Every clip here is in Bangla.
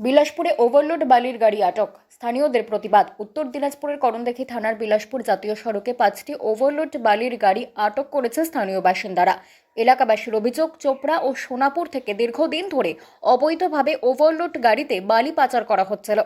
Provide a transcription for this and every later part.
বিলাসপুরে ওভারলোড বালির গাড়ি আটক। স্থানীয়দের প্রতিবাদ। উত্তর দিনাজপুরের করণদেখি থানার বিলাসপুর জাতীয় সড়কে পাঁচটি ওভারলোড বালির গাড়ি আটক করেছে স্থানীয় বাসিন্দারা। এলাকাবাসীর অভিযোগ চোপড়া ও সোনাপুর থেকে দীর্ঘদিন ধরে অবৈধভাবে ওভারলোড গাড়িতে বালি পাচার করা হচ্ছিল।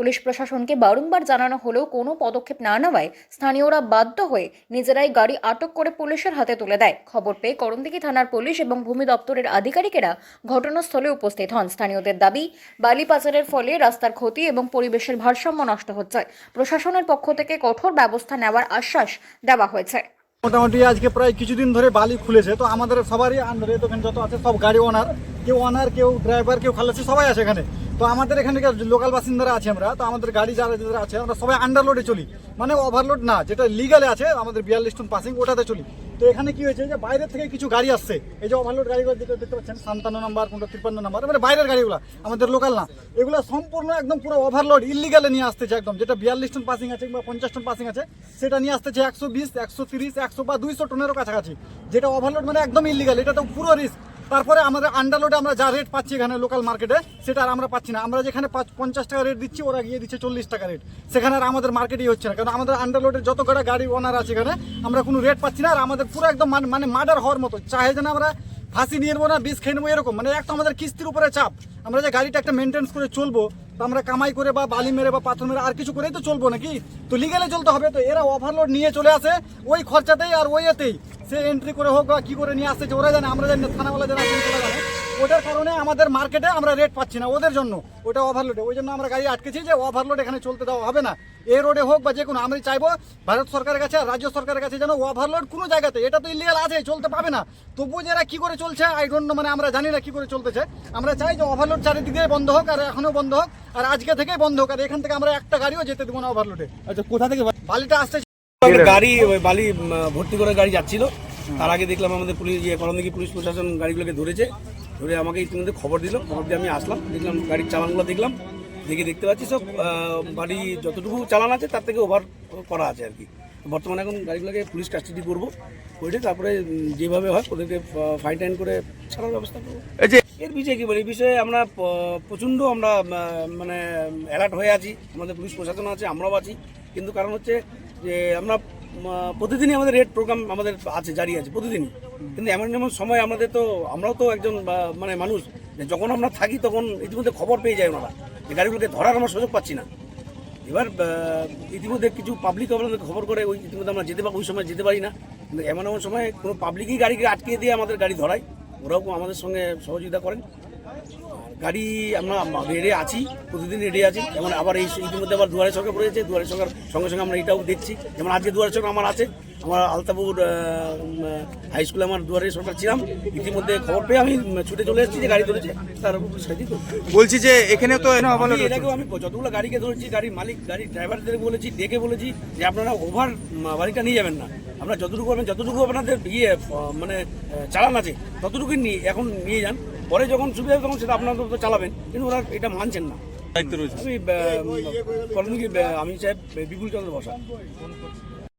পুলিশ প্রশাসনকে বারংবার জানানো হলেও কোনো পদক্ষেপ না নেওয়ায় স্থানীয়রা বাধ্য হয়ে নিজেরাই গাড়ি আটক করে পুলিশের হাতে তুলে দেয়। খবর পেয়ে করণদিঘি থানার পুলিশ এবং ভূমি দপ্তরের আধিকারিকেরা ঘটনাস্থলে উপস্থিত হন। স্থানীয়দের দাবি বালি পাচারের ফলে রাস্তার ক্ষতি এবং পরিবেশের ভারসাম্য নষ্ট হচ্ছে। প্রশাসনের পক্ষ থেকে কঠোর ব্যবস্থা নেওয়ার আশ্বাস দেওয়া হয়েছে। মোটামুটি আজকে প্রায় কিছুদিন ধরে বালি খুলেছে, তো আমাদের সবারই আন্ডারে দোকান যত আছে, সব গাড়ি ওনার কেউ ওনার কেউ ড্রাইভার কেউ খালাসি, সবাই আছে এখানে। তো আমাদের এখানকার লোকাল বাসিন্দারা আছে আমরা, তো আমাদের গাড়ি যারা যারা আছে, আমরা সবাই আন্ডারলোডে চলি। মানে ওভারলোড না, যেটা লিগালে আছে, আমাদের বিয়াল্লিশ টন পাসিং ওটাতে চলি। তো এখানে কি হয়েছে যে বাইরে থেকে কিছু গাড়ি আসছে। এই যে ওভারলোড গাড়িগুলো দেখতে পাচ্ছেন সান্তান্ন নাম্বার কোনটা তিপ্পান্ন নাম্বার মানে বাইরের গাড়িগুলো, আমাদের লোকাল না। এগুলো সম্পূর্ণ একদম পুরো ওভারলোড ইলিগালে নিয়ে আসতেছে একদম। যেটা বিয়াল্লিশ টন পাসিং আছে কিংবা পঞ্চাশ টন পাসিং আছে, সেটা নিয়ে আসতেছে একশো বিশ, একশো তিরিশ, একশো বা দুইশো টনেরও কাছাকাছি। যেটা ওভারলোড মানে একদম ইলিগাল এটা তো পুরো রিস্ক তারপরে আমাদের আন্ডারলোডে আমরা যা রেট পাচ্ছি এখানে লোকাল মার্কেটে সেটা আর আমরা পাচ্ছি না। আমরা যেখানে পাঁচ- পঞ্চাশ টাকা রেট দিচ্ছি, ওরা গিয়ে দিচ্ছে চল্লিশ টাকা রেট সেখানে আর আমাদের মার্কেটই হচ্ছে না। কারণ আমাদের আন্ডারলোডের যত কটা গাড়ি ওনার আছে এখানে, আমরা কোনো রেট পাচ্ছি না আর আমাদের পুরো একদম মান- মার্ডার হওয়ার মতো। চাহে যেন আমরা ফাঁসি নিয়ে নেব না, বিষ খেয়ে নেব এরকম। মানে একটা আমাদের কিস্তির উপরে চাপ। আমরা যে গাড়িটা একটা মেনটেন্স করে চলবো, তো আমরা কামাই করে বা বালি মেরে বা পাথর মেরে আর কিছু করেই তো চলবো নাকি? তো লিগালে চলতে হবে। তো এরা ওভারলোড নিয়ে চলে আসে, ওই খরচাতেই আর ওই এতেই। সে এন্ট্রি করে হোক বা কি করে নিয়ে আসতেছে ওরা জানে আমরা জানি না, থানাওয়ালা জানে আসেন, জানে। ওটার কারণে আমাদের মার্কেটে আমরা রেট পাচ্ছি না ওদের জন্য। ওটা ওভারলোডে ওই জন্য আমরা গাড়ি আটকেছি যে ওভারলোড এখানে চলতে দেওয়া হবে না। এ রোডে হোক বা যে কোনো আমি চাইব ভারত সরকারের কাছে আর রাজ্য সরকারের কাছে যেন ওভারলোড কোনো জায়গাতে এটা তো ইলিগাল আছে চলতে পাবে না। তবুও যারা কি করে চলছে আই ডোন্ট নো মানে আমরা জানি না কি করে চলতেছে। আমরা চাই যে ওভারলোড চারিদিক দিয়ে বন্ধ হোক আর এখনও বন্ধ হোক আর আজকে থেকেই বন্ধ হোক আর এখান থেকে আমরা একটা গাড়িও যেতে দেবো না ওভারলোডে আচ্ছা কোথা থেকে বালিটা আসতে গাড়ি বালি ভর্তি করে গাড়ি যাচ্ছিল? তার আগে দেখলাম আমাদের পুলিশ ইয়ে করণদিঘি পুলিশ প্রশাসন গাড়িগুলোকে ধরেছে। ধরে আমাকে ইতিমধ্যে খবর দিল। খবর দিয়ে আমি আসলাম। দেখলাম গাড়ির চালানগুলো দেখলাম। দেখে দেখতে পাচ্ছি সব বাড়ি যতটুকু চালান আছে তার থেকে ওভার করা আছে আর কি। বর্তমানে এখন গাড়িগুলোকে পুলিশ কাস্টাডি করব। করে তারপরে যেভাবে হয় ওদেরকে ফাইন টাইন করে ছাড়ার ব্যবস্থা করব। এর বিষয়ে কী বলি? এই বিষয়ে আমরা প্রচণ্ড আমরা মানে অ্যালার্ট হয়ে আছি। আমাদের পুলিশ প্রশাসন আছে আমরাও আছি। কিন্তু কারণ হচ্ছে যে আমরা প্রতিদিনই আমাদের রেড প্রোগ্রাম আমাদের আছে, জারি আছে, প্রতিদিনই। কিন্তু এমন এমন সময় আমাদের তো, আমরাও তো একজন মানে মানুষ যখন আমরা থাকি তখন ইতিমধ্যে খবর পেয়ে যায় ওনারা, যে গাড়িগুলোকে ধরার আমরা সুযোগ পাচ্ছি না। এবার ইতিমধ্যে কিছু পাবলিক আমাদের খবর করে ওই, ইতিমধ্যে আমরা যেতে ওই সময় যেতে পারি না। কিন্তু এমন এমন সময় কোনো পাবলিকই গাড়িকে আটকে দিয়ে আমাদের গাড়ি ধরায়। ওরাও আমাদের সঙ্গে সহযোগিতা করেন। গাড়ি আমরা রেডি আছি প্রতিদিন রেডি আছি। যেমন আবার এই ইতিমধ্যে আবার দুয়ারে সরকার পড়েছে দুয়ারে সরকার সঙ্গে সঙ্গে আমরা এটাও দেখছি। যেমন আজকে দুয়ারে সরকার আমার আছে আমার আলতাপুর হাই স্কুলে আমার দুয়ারে সরকার ছিলাম। ইতিমধ্যে খবর পেয়ে আমি ছুটে চলে এসেছি যে গাড়ি ধরেছে তার বলছি যে এখানে তো এনে আমি যতগুলো গাড়িকে ধরেছি গাড়ির মালিক গাড়ির ড্রাইভারদের বলেছি ডেকে বলেছি যে আপনারা ওভার গাড়িটা নিয়ে যাবেন না। আমরা যতটুকু করবেন যতটুকু আপনাদের ইয়ে মানে চালান আছে ততটুকুই নিয়ে এখন নিয়ে যান। পরে যখন সুবিধা হবে তখন সেটা আপনারা তো চালাবেন কিন্তু ওরা এটা মানছেন না। দায়িত্ব রয়েছে। আমি চাই আমি সাহেব বিপুল চন্দ্র বসা।